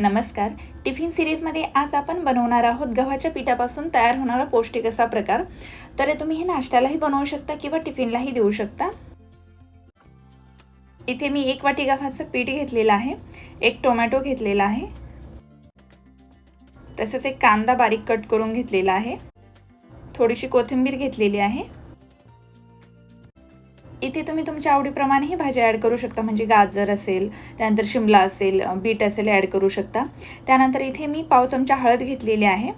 नमस्कार. टिफिन सिरीजमध्ये आज आपण बनवणार आहोत गव्हाच्या पिठापासून तयार होणारा पौष्टिक असा प्रकार. तर तुम्ही हे नाश्त्यालाही बनवू शकता किंवा टिफिनलाही देऊ शकता. इथे मी एक वाटी गव्हाचं पीठ घेतलेलं आहे. एक टोमॅटो घेतलेला आहे. तसेच एक कांदा बारीक कट करून घेतलेला आहे. थोडीशी कोथिंबीर घेतलेली आहे. इथे तुम्ही तुमच्या आवडीप्रमाणे ही ॲड करू शकता. म्हणजे गाजर असेल त्यानंतर शिमला असेल बीट असेल ॲड करू शकता. त्यानंतर इथे मी पाव चमचा हळद घेतलेली आहे.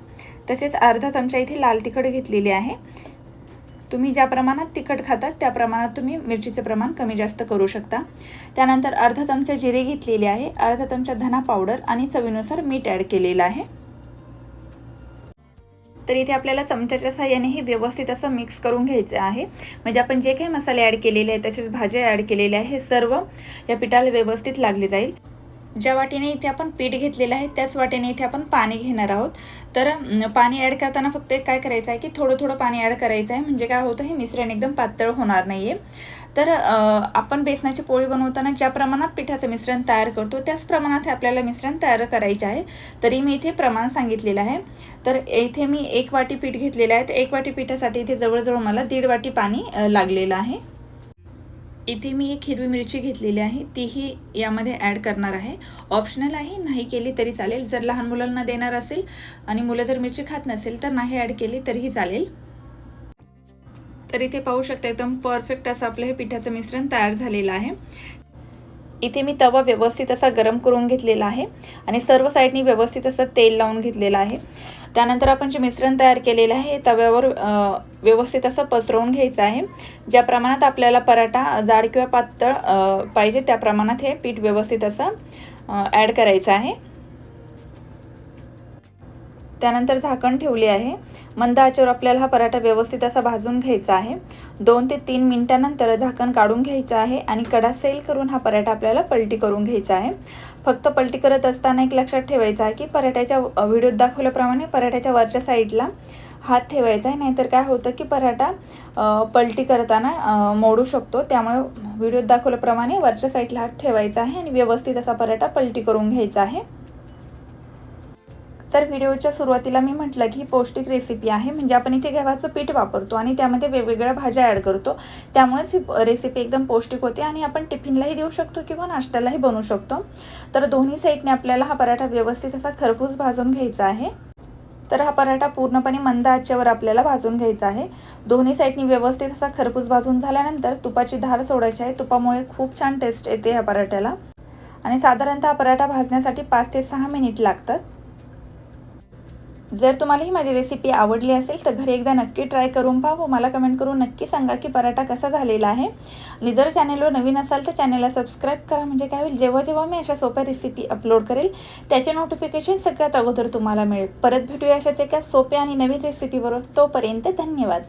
तसेच अर्धा चमचा इथे लाल तिखट घेतलेली आहे. तुम्ही ज्या प्रमाणात तिखट खातात त्या प्रमाणात तुम्ही मिरचीचं प्रमाण कमी जास्त करू शकता. त्यानंतर अर्धा चमचा जिरे घेतलेले आहे. अर्धा चमचा धना पावडर आणि चवीनुसार मीठ ॲड केलेलं आहे. तर इथे आपल्याला चमच्याच्या साह्याने हे व्यवस्थित असं मिक्स करून घ्यायचं आहे. म्हणजे आपण जे काही मसाले ॲड केलेले आहेत तसेच भाज्या ॲड केलेल्या आहे हे सर्व या पिठाला व्यवस्थित लागले जाईल. ज्या वाटीने इथे आपण पीठ घेतलेलं आहे त्याच वाटीने इथे आपण पाणी घेणार आहोत. तर पाणी ॲड करताना फक्त काय करायचं आहे की थोडं थोडं पाणी ॲड करायचं आहे. म्हणजे काय होतं हे मिश्रण एकदम पातळ होणार नाही आहे तर आपण बेसनाची पोळी बनवताना ज्या प्रमाणात पिठाचं मिश्रण तयार करतो त्याच प्रमाणात हे आपल्याला मिश्रण तयार करायचे आहे. तरी मी इथे प्रमाण सांगितलेलं आहे. तर इथे मी एक वाटी पीठ घेतलेलं आहे. तर एक वाटी पिठासाठी इथे जवळजवळ मला दीड वाटी पाणी लागलेलं आहे. इथे मी एक हिरवी मिरची घेतलेली आहे. तीही यामध्ये ॲड करणार आहे. ऑप्शनल आहे नाही केली तरी चालेल. जर लहान मुलांना देणार असेल आणि मुलं जर मिरची खात नसेल तर नाही ॲड केली तरीही चालेल. तर इथे पाहू शकता एकदम परफेक्ट असं आपलं हे पिठाचं मिश्रण तयार झालेलं आहे. इथे मी तवा व्यवस्थित असा गरम करून घेतलेला आहे आणि सर्व साईडनी व्यवस्थित असं तेल लावून घेतलेलं आहे. त्यानंतर आपण जे मिश्रण तयार केलेलं आहे हे तव्यावर व्यवस्थित असं पसरवून घ्यायचं आहे. ज्या प्रमाणात आपल्याला पराठा जाड किंवा पातळ पाहिजे त्या प्रमाणात हे पीठ व्यवस्थित असं ॲड करायचं आहे. त्यानंतर झाकण ठेवले आहे. मंद आचेवर आपल्याला हा पराठा व्यवस्थित असा भाजून घ्यायचा आहे. दोन ते तीन मिनटानंतर झाकण काढून घ्यायचं आहे आणि कडा सेल करून हा पराठा आपल्याला पलटी करून घ्यायचा आहे. फक्त पलटी करत असताना एक लक्षात ठेवायचं आहे की पराठ्याच्या व्हिडिओत दाखवल्याप्रमाणे पराठ्याच्या वरच्या साईडला हात ठेवायचा आहे. नाहीतर काय होतं की पराठा पलटी करताना मोडू शकतो. त्यामुळे व्हिडिओत दाखवल्याप्रमाणे वरच्या साईडला हात ठेवायचा आहे आणि व्यवस्थित असा पराठा पलटी करून घ्यायचा आहे. तर व्हिडिओच्या सुरुवातीला मी म्हटलं की ही पौष्टिक रेसिपी आहे म्हणजे आपण इथे गव्हाचं पीठ वापरतो आणि त्यामध्ये वेगवेगळ्या भाज्या ॲड करतो. त्यामुळेच ही रेसिपी एकदम पौष्टिक होते आणि आपण टिफिनलाही देऊ शकतो किंवा नाश्त्यालाही बनवू शकतो. तर दोन्ही साईडने आपल्याला हा पराठा व्यवस्थित असा खरपूस भाजून घ्यायचा आहे. तर हा पराठा पूर्णपणे मंद आचेवर आपल्याला भाजून घ्यायचा आहे. दोन्ही साईडनी व्यवस्थित असा खरपूस भाजून झाल्यानंतर तुपाची धार सोडायची आहे. तुपामुळे खूप छान टेस्ट येते ह्या पराठ्याला. आणि साधारणतः हा पराठा भाजण्यासाठी पाच ते सहा मिनिट लागतात. जर तुम्हाला ही माझी रेसिपी आवडली असेल तर घरी एकदा नक्की ट्राय करून पहा व मला कमेंट करून नक्की सांगा की पराठा कसा झालेला आहे. आणि जर चॅनेलवर नवीन असाल तर चॅनेलला सबस्क्राईब करा. म्हणजे काय होईल जेव्हा जेव्हा मी अशा सोप्या रेसिपी अपलोड करेल त्याचे नोटिफिकेशन सगळ्यात अगोदर तुम्हाला मिळेल. परत भेटूया अशाच एका सोप्या आणि नवीन रेसिपीबरोबर तोपर्यंत धन्यवाद.